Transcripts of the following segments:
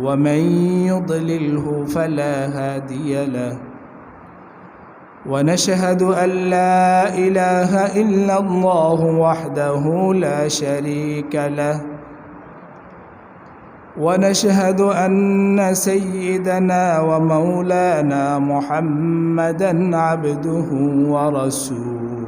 ومن يضلله فلا هادي له. ونشهد أن لا إله إلا الله وحده لا شريك له. ونشهد أن سيدنا ومولانا محمدا عبده ورسوله.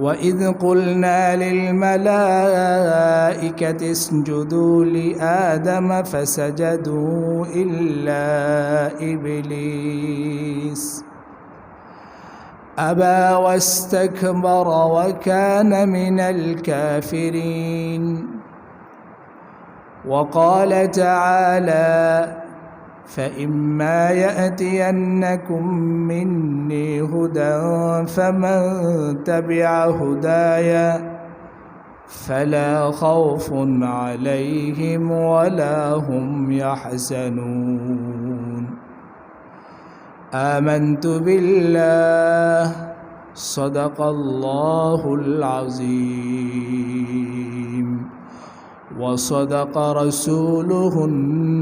واذ قلنا للملائكه اسجدوا لادم فسجدوا الا ابليس ابى واستكبر وكان من الكافرين وقال تعالى فإما يأتينكم مني هدى فمن تبع هداي فلا خوف عليهم ولا هم يحزنون. آمنت بالله. صدق الله العظيم. وصدق رسوله النبي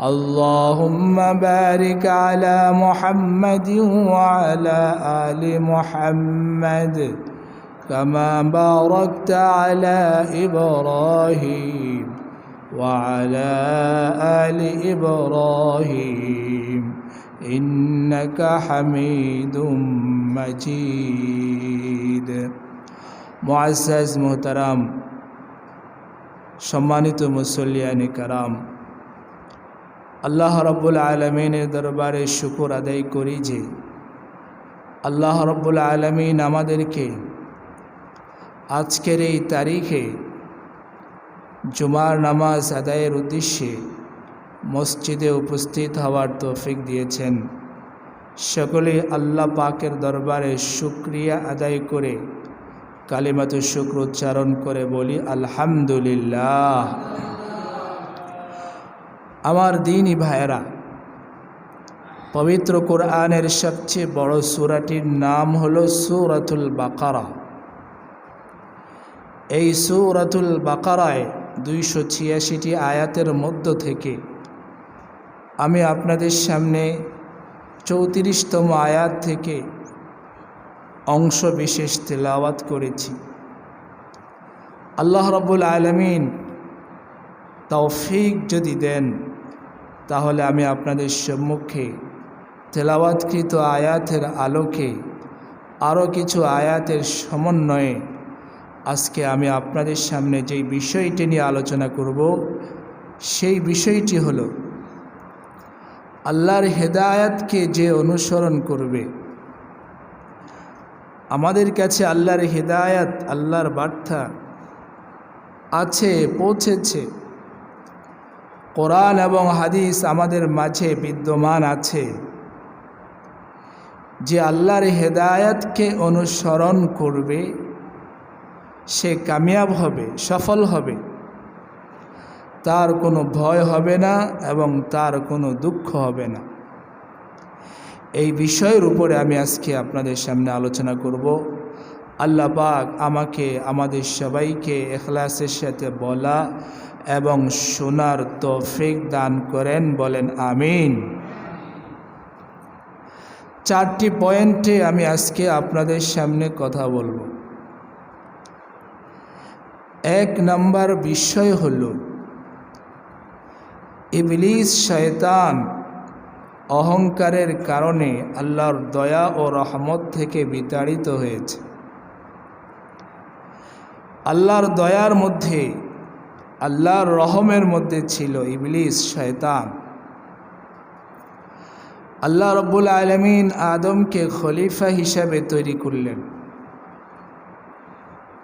اللهم بارك على محمد وعلى ال محمد كما باركت على ابراهيم وعلى ال ابراهيم انك حميد مجيد معزز محترم সম্মানিত মুসল্লিয়ানি কারাম আল্লাহ রব্বুল আলমিনের দরবারে শুকুর আদায় করি যে আল্লাহ রব্বুল আলমিন আমাদেরকে আজকের এই তারিখে জুমার নামাজ আদায়ের উদ্দেশ্যে মসজিদে উপস্থিত হওয়ার তৌফিক দিয়েছেন। সকলে আল্লাহ পাকের দরবারে শুক্রিয়া আদায় করে কালিমাত শুক্র উচ্চারণ করে বলি, আলহামদুলিল্লাহ। আমার দিনই ভাইয়েরা, পবিত্র কোরআনের সবচেয়ে বড় সুরাটির নাম হলো সুরাতুল বাকারা। এই সুরাতুল বাকারায় দুইশো ছিয়াশিটি আয়াতের মধ্য থেকে আমি আপনাদের সামনে চৌত্রিশতম আয়াত থেকে অংশ বিশেষ তেলাওয়াত করেছি। আল্লাহ রব্বুল আলমিন তৌফিক যদি দেন তাহলে আমি আপনাদের সম্মুখে তেলাওয়াতকৃত আয়াতের আলোকে আরও কিছু আয়াতের সমন্বয়ে আজকে আমি আপনাদের সামনে যেই বিষয়টি নিয়ে আলোচনা করব, সেই বিষয়টি হলো আল্লাহর হেদায়াতকে যে অনুসরণ করবে। আমাদের কাছে আল্লাহর হেদায়াত, আল্লাহর বার্তা আছে, পৌঁছেছে। কোরআন এবং হাদিস আমাদের মাঝে বিদ্যমান আছে। যে আল্লাহর হেদায়াতকে অনুসরণ করবে, সে কামিয়াব হবে, সফল হবে। তার কোনো ভয় হবে না এবং তার কোনো দুঃখ হবে না। এই বিষয়ের উপরে আমি আজকে আপনাদের সামনে আলোচনা করব। আল্লাহ পাক আমাকে, আমাদের সবাইকে এখলাসের সাথে বলা এবং শোনার তৌফিক দান করেন, বলেন আমিন। চারটি পয়েন্টে আমি আজকে আপনাদের সামনে কথা বলব। এক নাম্বার বিষয় হল, ইবলিস শয়তান অহংকারের কারণে আল্লাহর দয়া ও রহমত থেকে বিতাড়িত হয়েছে। আল্লাহর দয়ার মধ্যে আল্লাহর রহমের মধ্যে ছিল ইবলিস, শয়তান। আল্লাহ রব্বুল আলমিন আদমকে খলিফা হিসাবে তৈরি করলেন।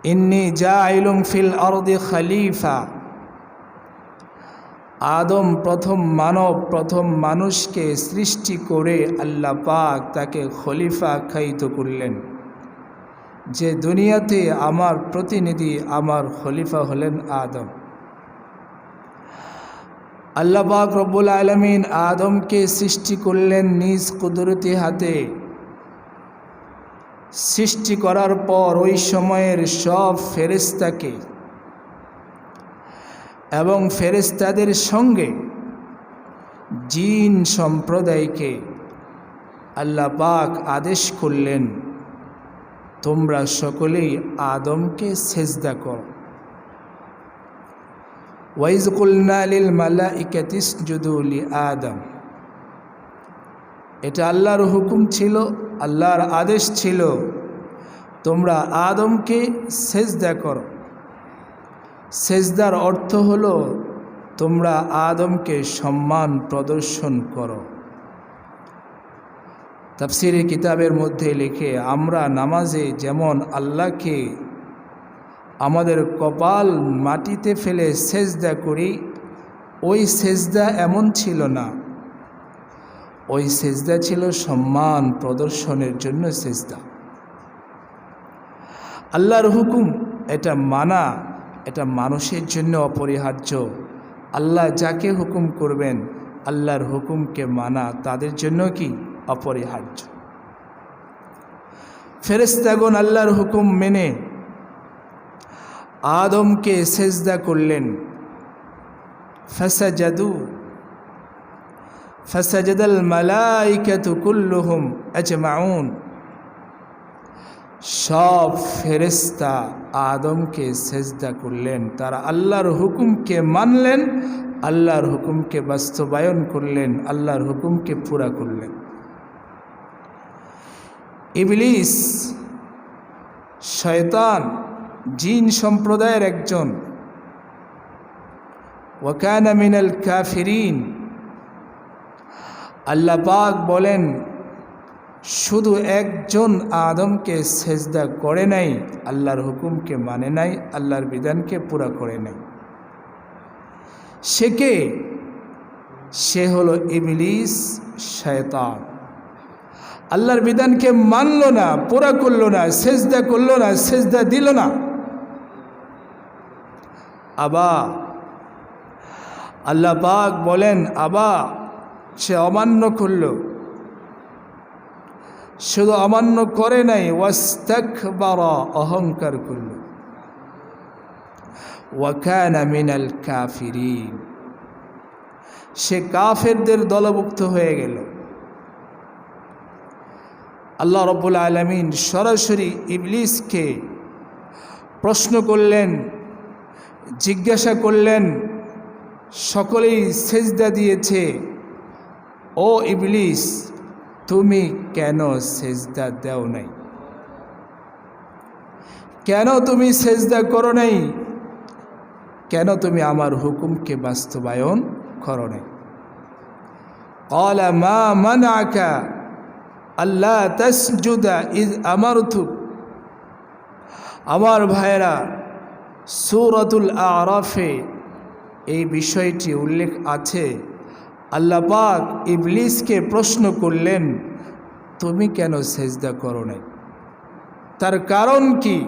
ইন্নি যা আইলুম ফিল অরদে খলিফা। আদম প্রথম মানব, প্রথম মানুষকে সৃষ্টি করে আল্লাহ পাক তাকে খলিফা আখ্যায়িত করলেন। যে দুনিয়াতে আমার প্রতিনিধি, আমার খলিফা হলেন আদম। আল্লাহ পাক রব্বুল আলমিন আদমকে সৃষ্টি করলেন নিজ কুদরতি হাতে। সৃষ্টি করার পর ওই সময়ের সব ফেরেস্তাকে এবং ফেরেস্তাদের সঙ্গে জিন সম্প্রদায়কে আল্লাহ পাক আদেশ করলেন, তোমরা সকলেই আদমকে সেজদা করো। ওয়াইজ কুলনালিল মালা ইকাতিস জুদুলি আদম এটা আল্লাহর হুকুম ছিল, আল্লাহর আদেশ ছিল, তোমরা আদমকে সেজদা করো। সেজদার অর্থ হলো, তোমরা আদমকে সম্মান প্রদর্শন করো। তাফসিরে কিতাবের মধ্যে লিখে, আমরা নামাজে যেমন আল্লাহকে আমাদের কপাল মাটিতে ফেলে সেজদা করি, ওই সেজদা এমন ছিল না। ওই সেজদা ছিল সম্মান প্রদর্শনের জন্য সেজদা। আল্লাহর হুকুম, এটা মানা, এটা মানুষের জন্য অপরিহার্য। আল্লাহ যাকে হুকুম করবেন, আল্লাহর হুকুমকে মানা তাদের জন্য কি? অপরিহার্য। ফেরেস্তাগণ আল্লাহর হুকুম মেনে আদমকে সেজদা করলেন। ফসাজাদু, ফসাজাদাল মালাইকাতু কুল্লুহুম আজমাউন। সব ফেরেস্তা আদমকে সেজদা করলেন। তারা আল্লাহর হুকুমকে মানলেন, আল্লাহর হুকুমকে বাস্তবায়ন করলেন, আল্লাহর হুকুমকে পুরা করলেন। ইবলিস, শয়তান জিন সম্প্রদায়ের একজন। ওয়াকানা মিনাল কাফিরিন। আল্লাহ পাক বলেন, শুধু একজন আদমকে সেজদা করে নাই, আল্লাহর হুকুমকে মানে নাই, আল্লাহর বিধানকে পুরা করে নাই। সে কে? সে হলো ইবলিস শয়তান। আল্লাহর বিধানকে মানল না, পুরা করল না, সেজদা করল না, সেজদা দিল না। আবা। আল্লাহ পাক বলেন, আবা, সে অমান্য করল। শুধু অমান্য করে নাই ওয়াস্তাক বারা অহংকার করল। ওয়াকানা মিনাল কাফিরিন। সে কাফেরদের দলভুক্ত হয়ে গেল। আল্লাহ রব্বুল আলমিন সরাসরি ইবলিসকে প্রশ্ন করলেন জিজ্ঞাসা করলেন, সকলেই সেজদা দিয়েছে। ও ইবলিস, তুমি কেন সেজদা দেও নাই? কেন তুমি সেজদা করো নাই? কেন তুমি আমার হুকুমকে বাস্তবায়ন করো নাই? কলা মা মানাকা আল্লাহ তসজুদা ইজ আমার আমার ভাইরা সুরতুল আরফে এই বিষয়টি উল্লেখ আছে। আল্লাহ পাক ইবলিসকে প্রশ্ন করলেন, তুমি কেন সেজদা করো নাই? তার কারণ কি?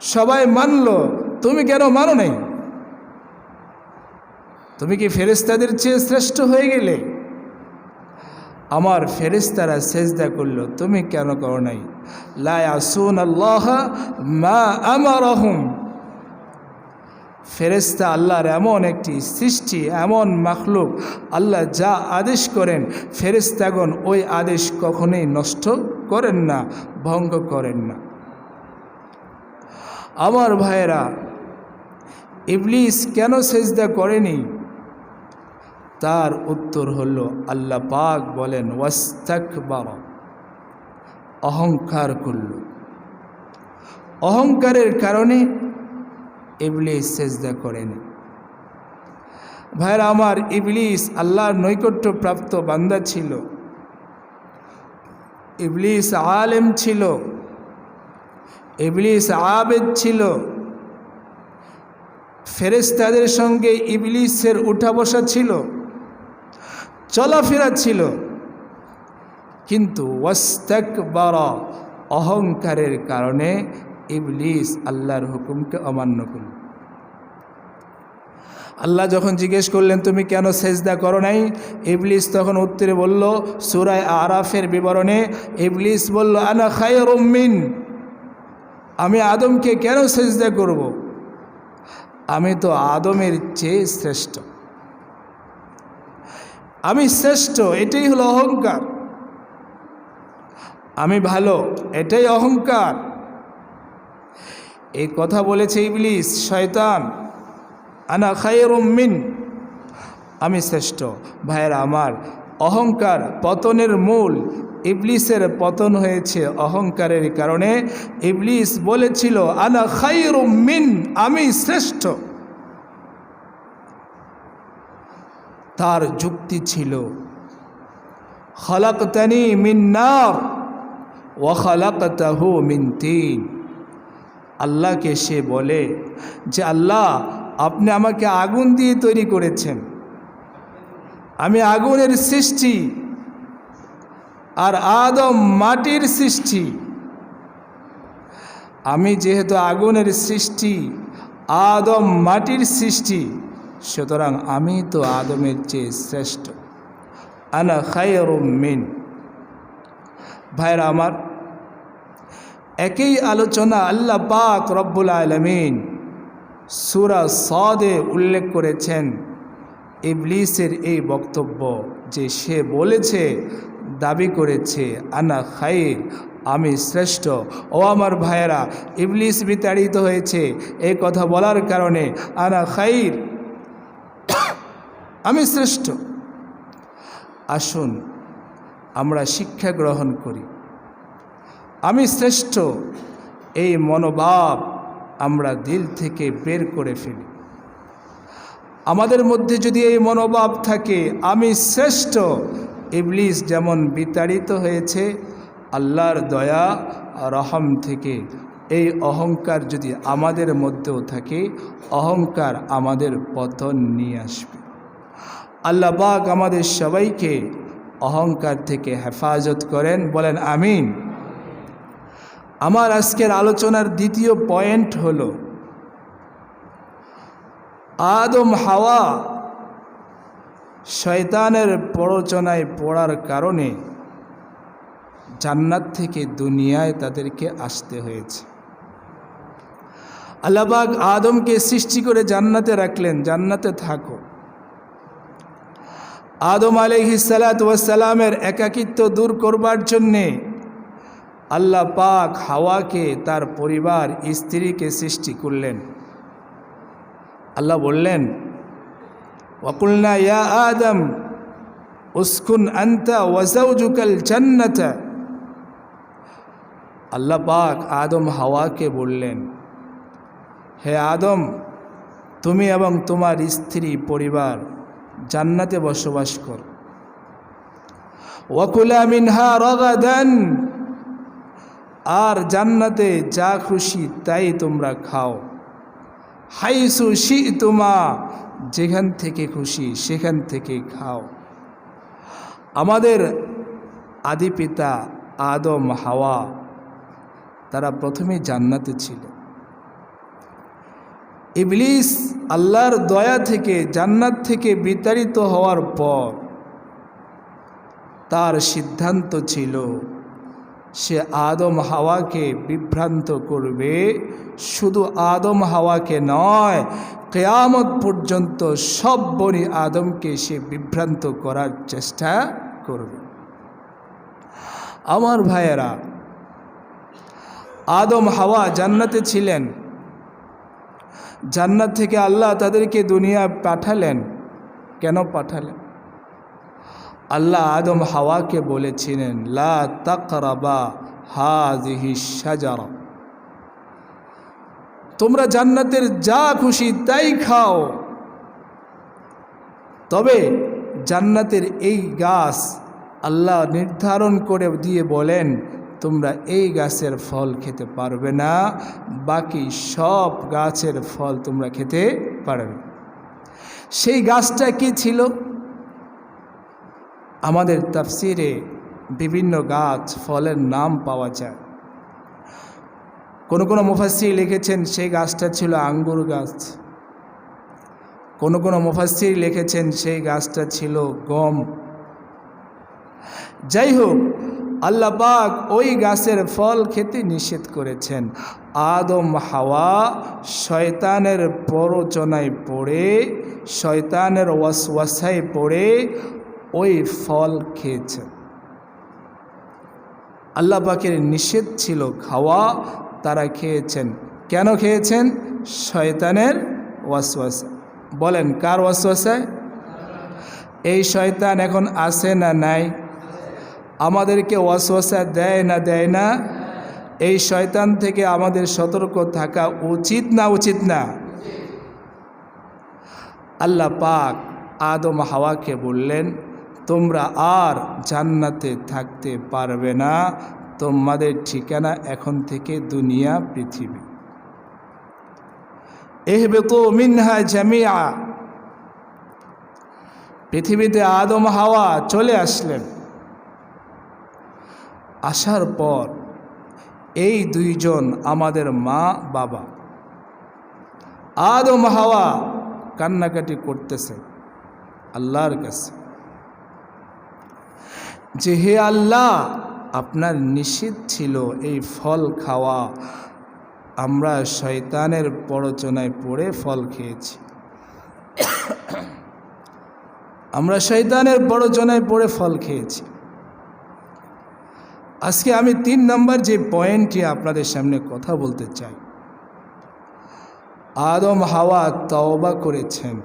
সবাই মানল, তুমি কেন মানো নাই? তুমি কি ফেরেস্তাদের চেয়ে শ্রেষ্ঠ হয়ে গেলে? আমার ফেরেস্তারা সেজদা করল, তুমি কেন করো নাই? লায়াসুন আল্লাহ মা আমার ফেরেস্তা আল্লাহর এমন একটি সৃষ্টি, এমন মাখলুক আল্লাহ যা আদেশ করেন ফেরেস্তাগণ ওই আদেশ কখনোই নষ্ট করেন না, ভঙ্গ করেন না। আমার ভাইয়েরা, ইবলিস কেন সেজদা করেনি? তার উত্তর হল, আল্লাহ পাক বলেন ওয়াস্তাক বাবা অহংকার করল। অহংকারের কারণে ইবলিস সেজদা করেনি। ভাইরা, আমার ইবলিস আল্লাহর নৈকট্য প্রাপ্ত বান্দা ছিল। ইবলিস আলেম ছিল। ইবলিস আবেদ ছিল। ফেরেস্তাদের সঙ্গে ইবলিসের উঠা বসা ছিল। চলাফেরা ছিল। কিন্তু ওয়াস্তাক বারা অহংকারের কারণে ইবলিস আল্লাহর হুকুমকে অমান্য করল। আল্লাহ যখন জিজ্ঞেস করলেন, তুমি কেন সেজদা করো নাই? ইবলিস তখন উত্তরে বলল সুরায় আরাফের বিবরণে ইবলিস বলল, আনা খায়ের মিন, আমি আদমকে কেন সেজদা করব। আমি তো আদমের চেয়ে শ্রেষ্ঠ। আমি শ্রেষ্ঠ, এটাই হলো অহংকার। আমি ভালো, এটাই অহংকার। এই কথা বলেছে ইবলিস, শয়তান, আনা খায়ের মিন আমি শ্রেষ্ঠ। ভাইয়েরা আমার, অহংকার পতনের মূল, ইবলিসের পতন হয়েছে অহংকারের কারণে। ইবলিস বলেছিল, আনা খাইর মিন আমি শ্রেষ্ঠ। তার যুক্তি ছিল, খালাকতানি মিন নার ও খালাকতাহু মিন তিন। আল্লাহকে সে বলে যে, আল্লাহ, আপনি আমাকে আগুন দিয়ে তৈরি করেছেন। আমি আগুনের সৃষ্টি আর আদম মাটির সৃষ্টি। আমি যেহেতু আগুনের সৃষ্টি, আদম মাটির সৃষ্টি, সুতরাং আমি তো আদমের চেয়ে শ্রেষ্ঠ। আনা খায়ের মিন। ভাইরা আমার একই আলোচনা আল্লাহ পাক রব্বুল আলমিন সুরা সদে উল্লেখ করেছেন। ইবলিসের এই বক্তব্য যে সে বলেছে, দাবি করেছে, আনা খাইর, আমি শ্রেষ্ঠ। ও আমার ভাইয়েরা, ইবলিস বিতাড়িত হয়েছে। এই কথা বলার কারণে, আনা খাইর, আমি শ্রেষ্ঠ। আসুন, আমরা শিক্ষা গ্রহণ করি। আমি শ্রেষ্ঠ। এই মনোভাব আমরা দিল থেকে বের করে ফেলি। আমাদের মধ্যে যদি এই মনোভাব থাকে, আমি শ্রেষ্ঠ। ইবলিস যেমন বিতাড়িত হয়েছে, আল্লাহর দয়া রহম থেকে। এই অহংকার যদি আমাদের মধ্যেও থাকে, অহংকার আমাদের পতন নিয়ে আসবে। আল্লাহ পাক আমাদের সবাইকে অহংকার থেকে হেফাজত করেন। বলেন, আমিন। আমার আজকের আলোচনার দ্বিতীয় পয়েন্ট হল, আদম হাওয়া শয়তানের প্ররোচনায় পড়ার কারণে জান্নাত থেকে দুনিয়ায় তাদেরকে আসতে হয়েছে। আল্লাহবাগ আদমকে সৃষ্টি করে জান্নাতে রাখলেন, জান্নাতে থাকো। আদম আলহিসালামের একাকিত্ব দূর করবার জন্যে আল্লাহ পাক হাওয়াকে তার পরিবার, স্ত্রীকে সৃষ্টি করলেন। আল্লাহ বললেন, ওয়াকুলনা ইয়া আদম, উস্কুন আন্তা ওয়াজাউজুকাল জান্নাত। আল্লাহ পাক আদম হাওয়াকে বললেন, হে আদম, তুমি এবং তোমার স্ত্রী পরিবার জান্নাতে বসবাস কর। ওয়াকুলা মিনহা রগাদান আর জান্নাতে যা খুশি তাই তোমরা খাও। হাইসু শি তোমা যেখান থেকে খুশি সেখান থেকে খাও। আমাদের আদি পিতা আদম, হাওয়া, তারা প্রথমে জান্নাতে ছিল। ইবলিস আল্লাহর দয়া থেকে জান্নাত থেকে বিতাড়িত হওয়ার পর তার সিদ্ধান্ত ছিল সে আদম হাওয়াকে বিভ্রান্ত করবে। শুধু আদম হাওয়াকে নয়, কেয়ামত পর্যন্ত সব বনি আদমকে সে বিভ্রান্ত করার চেষ্টা করবে। আমার ভাইয়েরা, আদম হাওয়া জান্নাতে ছিলেন। জান্নাত থেকে আল্লাহ তাদেরকে দুনিয়া পাঠালেন। কেন পাঠালেন? আল্লাহ আদম হাওয়াকে বলেছিলেন, লা তাকরাবা হাজিহি সাজার তোমরা জান্নাতের যা খুশি তাই খাও। তবে জান্নাতের এই গাছ আল্লাহ নির্ধারণ করে দিয়ে বলেন, তোমরা এই গাছের ফল খেতে পারবে না, বাকি সব গাছের ফল তোমরা খেতে পারবে। সেই গাছটা কি ছিল? আমাদের তাফসিরে বিভিন্ন গাছ, ফলের নাম পাওয়া যায়। কোনো কোনো মুফাসির লিখেছেন, সেই গাছটা ছিল আঙ্গুর গাছ। কোনো কোনো মুফাসির লিখেছেন, সেই গাছটা ছিল গম। যাই হোক আল্লাপাক ওই গাছের ফল খেতে নিষেধ করেছেন। আদম, হাওয়া শয়তানের প্ররোচনায় পড়ে, শয়তানের ওয়াসওয়াসায় পড়ে ওই ফল খেয়েছেন আল্লাহ পাকের নিষেধ ছিল খাওয়া, তারা খেয়েছেন। কেন খেয়েছেন? শয়তানের ওয়াসওয়াসা। বলেন, কার ওয়াসওয়াসায় এই শয়তান এখন আছে না নাই? আমাদেরকে ওয়াসওয়াসা দেয় না দেয় না? এই শয়তান থেকে আমাদের সতর্ক থাকা উচিত না উচিত না? আল্লাহ পাক আদম হাওয়াকে বললেন তোমরা আর জান্নাতে থাকতে পারবে না। তোমাদের ঠিকানা এখন থেকে দুনিয়া, পৃথিবী। এহবে তো মিনহা জামিয়া পৃথিবীতে আদম হাওয়া চলে আসলেন। আসার পর এই দুইজন আমাদের মা, বাবা। আদম হাওয়া কান্নাকাটি করতেছে আল্লাহর কাছে। যে হে আল্লাহ, আপনার নিষেধ ছিল এই ফল খাওয়া। আমরা শয়তানের প্ররোচনায় পড়ে ফল খেয়েছি। আমরা শয়তানের প্ররোচনায় পড়ে ফল খেয়েছি। আজকে আমি তিন নম্বর যে পয়েন্টটি আপনাদের সামনে কথা বলতে চাই। আদম হাওয়া তওবা করেছেন।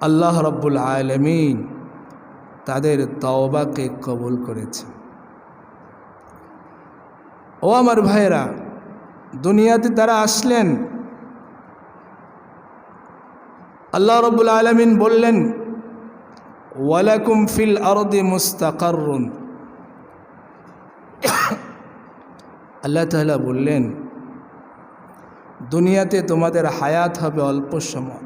আল্লাহ রব্বুল আলমিন তাদের তওবাকে কবুল করেছেন ও আমার ভাইয়েরা, দুনিয়াতে তারা আসলেন। আল্লাহ রব্বুল আলমিন বললেন, ওয়ালাকুম ফিল আরদি মুস্তাকারুন আল্লাহ তালা বললেন, দুনিয়াতে তোমাদের হায়াত হবে অল্প সময়।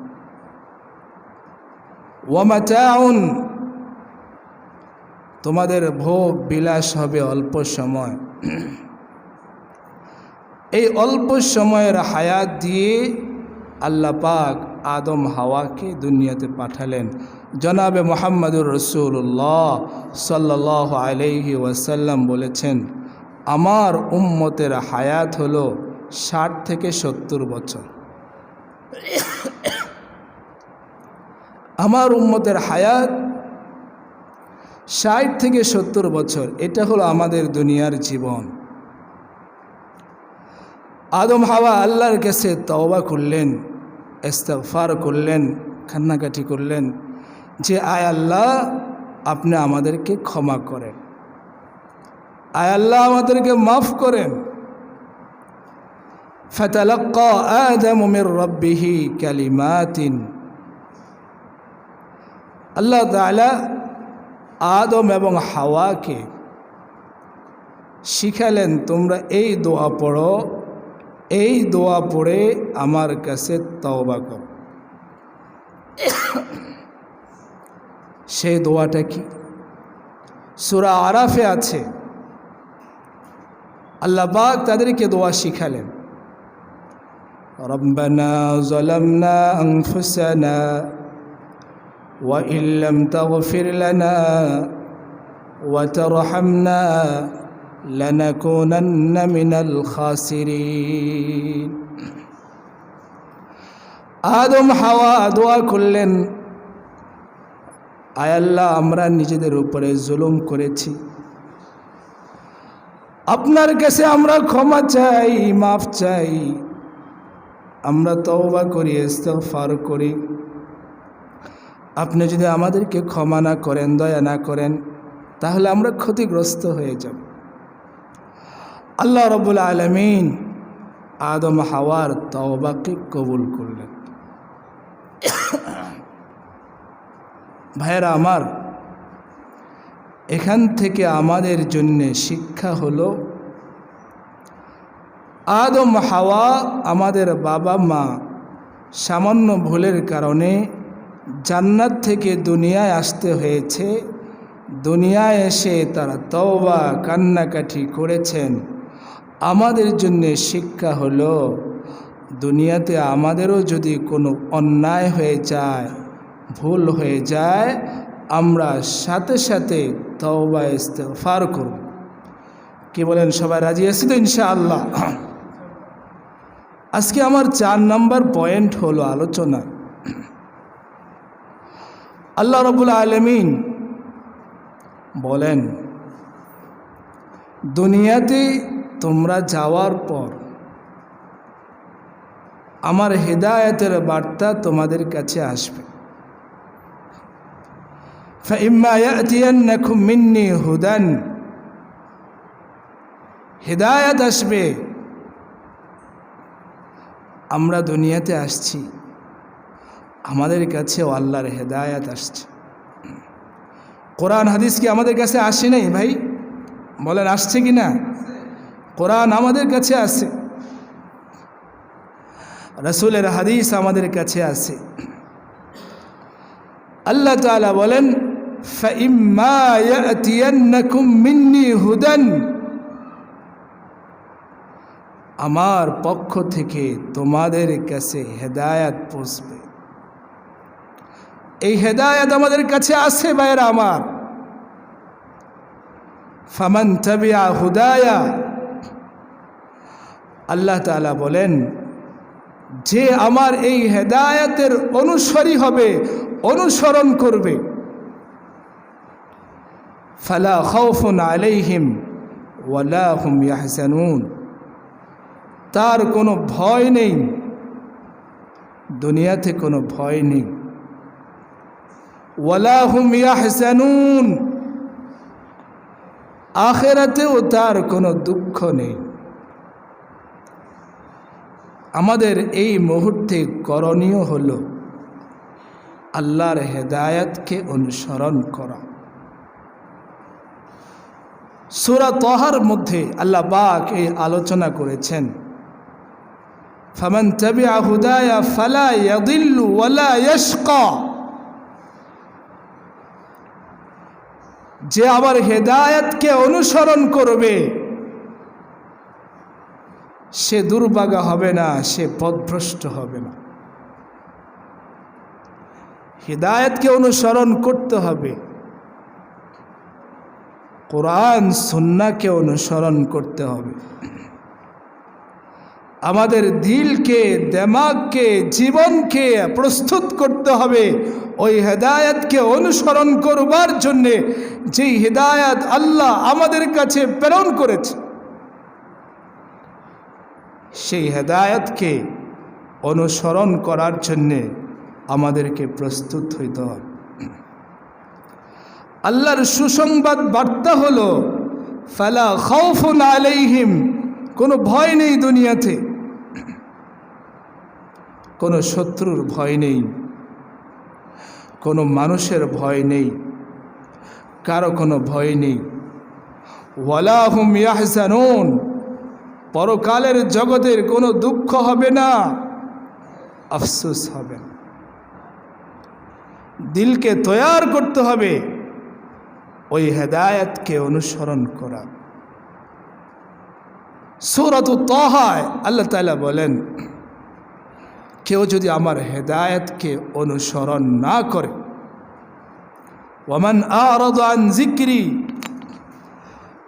ওয়ামাচাউন তোমাদের ভোগ বিলাস হবে অল্প সময়। এই অল্প সময়ের হায়াত দিয়ে আল্লাহ পাক আদম হাওয়াকে দুনিয়াতে পাঠালেন। জনাবে মোহাম্মদুর রসুল্লাহ সাল্লাহ আলহি ওয়াসাল্লাম বলেছেন, আমার উম্মতের হায়াত হলো ষাট থেকে সত্তর বছর। আমার উম্মতের হায়াত ষাট থেকে সত্তর বছর, এটা হলো আমাদের দুনিয়ার জীবন। আদম হাওয়া আল্লাহর কাছে তওবা করলেন ইস্তফার করলেন, কান্নাকাটি করলেন যে, আয় আল্লাহ, আপনি আমাদেরকে ক্ষমা করেন। আয় আল্লাহ, আমাদেরকে মাফ করেন। ফতালাক্কা আদম রব্বিহি কালিমাতিন। আল্লাহ তালা আদম এবং হাওয়াকে শিখালেন, তোমরা এই দোয়া পড়ো, এই দোয়া পড়ে আমার কাছে তওবা করো। সেই দোয়াটা কি? সুরা আরাফে আছে। আল্লাহবাক তাদেরকে দোয়া শিখালেন, রব্বানা জলমনা আংফুসানা وإن لم تغفر لنا وترحمنا لنكونن من الخاسرين আদম হাওয়া দোয়া করলেন আয়াল্লাহ আমরা নিজেদের উপরে জুলুম করেছি আপনার কাছে আমরা ক্ষমা চাই মাফ চাই আমরা তওবা করি ইস্তেগফার করি আপনি যদি আমাদেরকে ক্ষমা না করেন, দয়া না করেন, তাহলে আমরা ক্ষতিগ্রস্ত হয়ে যাব। আল্লাহ রবুল আলমিন আদম হাওয়ার তওবাকে কবুল করলেন। ভাইয়েরা আমার, এখান থেকে আমাদের জন্য শিক্ষা হলো, আদম হাওয়া আমাদের বাবা মা সামান্য ভুলের কারণে জান্নাত থেকে দুনিয়ায় আসতে হয়েছে। দুনিয়ায় এসে তারা তওবা কান্নাকাঠি করেছেন। আমাদের জন্যে শিক্ষা হলো, দুনিয়াতে আমাদেরও যদি কোনো অন্যায় হয়ে যায়, ভুল হয়ে যায়, আমরা সাথে সাথে তওবা, ইস্তেগফার করব। কি বলেন সবাই রাজি আছি তো ইনশাআল্লাহ? আজকে আমার চার নাম্বার পয়েন্ট হলো আলোচনা। আল্লাহ রবুল আলমিন বলেন, দুনিয়াতে তোমরা যাওয়ার পর আমার হেদায়তের বার্তা তোমাদের কাছে আসবে। মিন্নি হুদান। হেদায়ত আসবে। আমরা দুনিয়াতে আসছি। আমাদের কাছেও আল্লাহর হেদায়াত আসছে। কোরআন হাদিস কি আমাদের কাছে আসে নাই ভাই? বলেন, আসছে কি না? কোরআন আমাদের কাছে আছে রসুলের হাদিস আমাদের কাছে আছে আল্লাহ তালা বলেন হুদান। আমার পক্ষ থেকে তোমাদের কাছে হেদায়াত পৌঁছবে। এই হেদায়ত আমাদের কাছে আছে বাইরা আমার। ফামান তাবিয়া হুদায়া। আল্লাহ তালা বলেন, যে আমার এই হেদায়তের অনুসরী হবে, অনুসরণ করবে। ফালা খৌফুন আলাইহিম ওয়ালা হুম ইয়াহসানুন তার কোনো ভয় নেই। দুনিয়াতে কোনো ভয় নেই। ওয়ালাহুম ইয়াহসানুন আখেরাতেও তার কোনো দুঃখ নেই। আমাদের এই মুহূর্তে করণীয় হল আল্লাহর হেদায়াতকে অনুসরণ করা। সুরা তহার মধ্যে আল্লাহ বাক এই আলোচনা করেছেন। ফামান তাবিআ হুদায়া ফালা ইয়াদিল্লু ওয়ালা ইয়াশকা। যে আমার হেদায়তকে অনুসরণ করবে, সে দুর্বাগা হবে না, সে পদভ্রষ্ট হবে না। হেদায়তকে অনুসরণ করতে হবে। কোরআন, সন্নাকে অনুসরণ করতে হবে। আমাদের দিলকে, দেমাগকে, জীবনকে প্রস্তুত করতে হবে। ওই হেদায়তকে অনুসরণ করবার জন্যে যেই হেদায়ত আল্লাহ আমাদের কাছে প্রেরণ করেছে, সেই হেদায়তকে অনুসরণ করার জন্যে আমাদেরকে প্রস্তুত হইতে হবে। আল্লাহর সুসংবাদ বার্তা হলো, ফালা খৌফুন আলাইহিম কোনো ভয় নেই দুনিয়াতে। কোনো শত্রুর ভয় নেই, কোনো মানুষের ভয় নেই, কারও কোনো ভয় নেই। ওয়ালাহুম ইয়াহজানুন, পরকালের জগতের কোনো দুঃখ হবে না, আফসোস হবে। না দিলকে তৈয়ার করতে হবে, ওই হেদায়তকে অনুসরণ করা। সুরত তহায় আল্লাহ তালা বলেন কেউ যদি আমার হেদায়তকে অনুসরণ না করে ওমান আরদান জিক্রি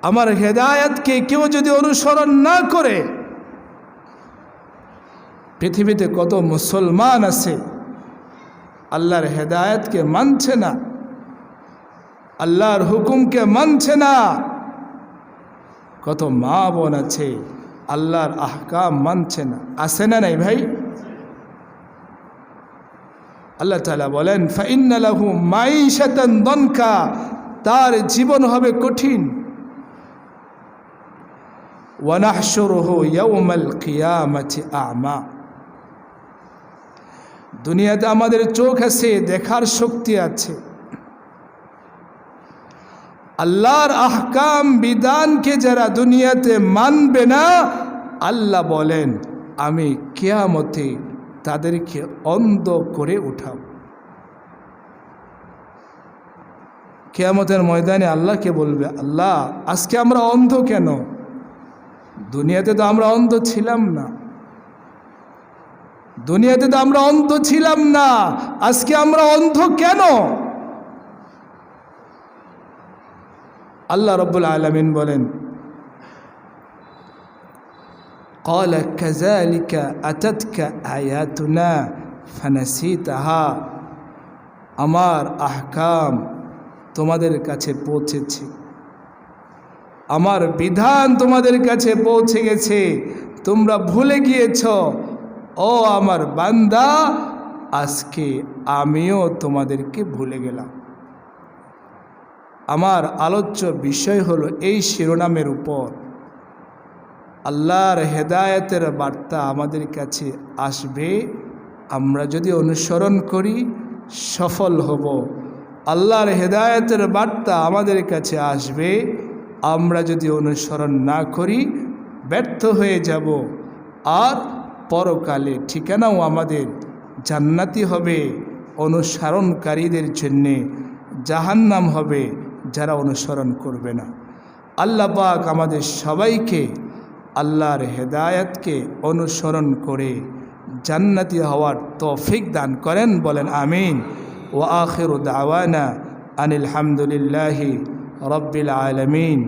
আমার হেদায়তকে কেউ যদি অনুসরণ না করে, পৃথিবীতে কত মুসলমান আছে, আল্লাহর হেদায়তকে মানছে না, আল্লাহর হুকুমকে মানছে না, কত মা বোন আছে, আল্লাহর আহকাম মানছে না, আছে না নাই ভাই? আল্লাহ তালা বলেন ফাইনালাহু মাইশাতান দনকা তার জীবন হবে কঠিন। আমা দুনিয়াতে আমাদের চোখ আছে, দেখার শক্তি আছে। আল্লাহর আহকাম বিধানকে যারা দুনিয়াতে মানবে না, আল্লাহ বলেন, আমি কেয়ামতে তাদেরকে অন্ধ করে উঠাব কেয়ামতের ময়দানে আল্লাহকে বলবে, আল্লাহ, আজকে আমরা অন্ধ কেন? দুনিয়াতে তো আমরা অন্ধ ছিলাম না। দুনিয়াতে তো আমরা অন্ধ ছিলাম না। আজকে আমরা অন্ধ কেন? আল্লাহ রব্বুল আলমিন বলেন قال كذلك أتتك آياتنا فنسيتها আমার আহকাম তোমাদের কাছে পৌঁছেছে আমার বিধান তোমাদের কাছে পৌঁছে গেছে তোমরা ভুলে গিয়েছ ও আমার বান্দা আজকে আমিও তোমাদেরকে ভুলে গেলাম আমার আলোচ্য বিষয় হলো এই শিরোনামের উপর আল্লাহর হেদায়েতের বার্তা আমাদের কাছে আসবে। আমরা যদি অনুসরণ করি, সফল হব। আল্লাহর হেদায়তের বার্তা আমাদের কাছে আসবে। আমরা যদি অনুসরণ না করি, ব্যর্থ হয়ে যাব। আর পরকালে ঠিকানাও আমাদের জান্নাতি হবে, অনুসরণকারীদের জন্যে জাহান্নাম হবে, যারা অনুসরণ করবে না। আল্লাহ পাক আমাদের সবাইকে আল্লাহর হেদায়তকে অনুসরণ করে জান্নাতি হওয়ার তৌফিক দান করেন, বলেন আমিন। ও আখির দাওয়ানা আনিল হামদুলিল্লাহি রব্বিল আলমিন।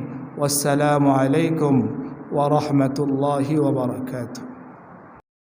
ওসালামু আলাইকুম ওরহমতুল্লাহি ওবরকাতু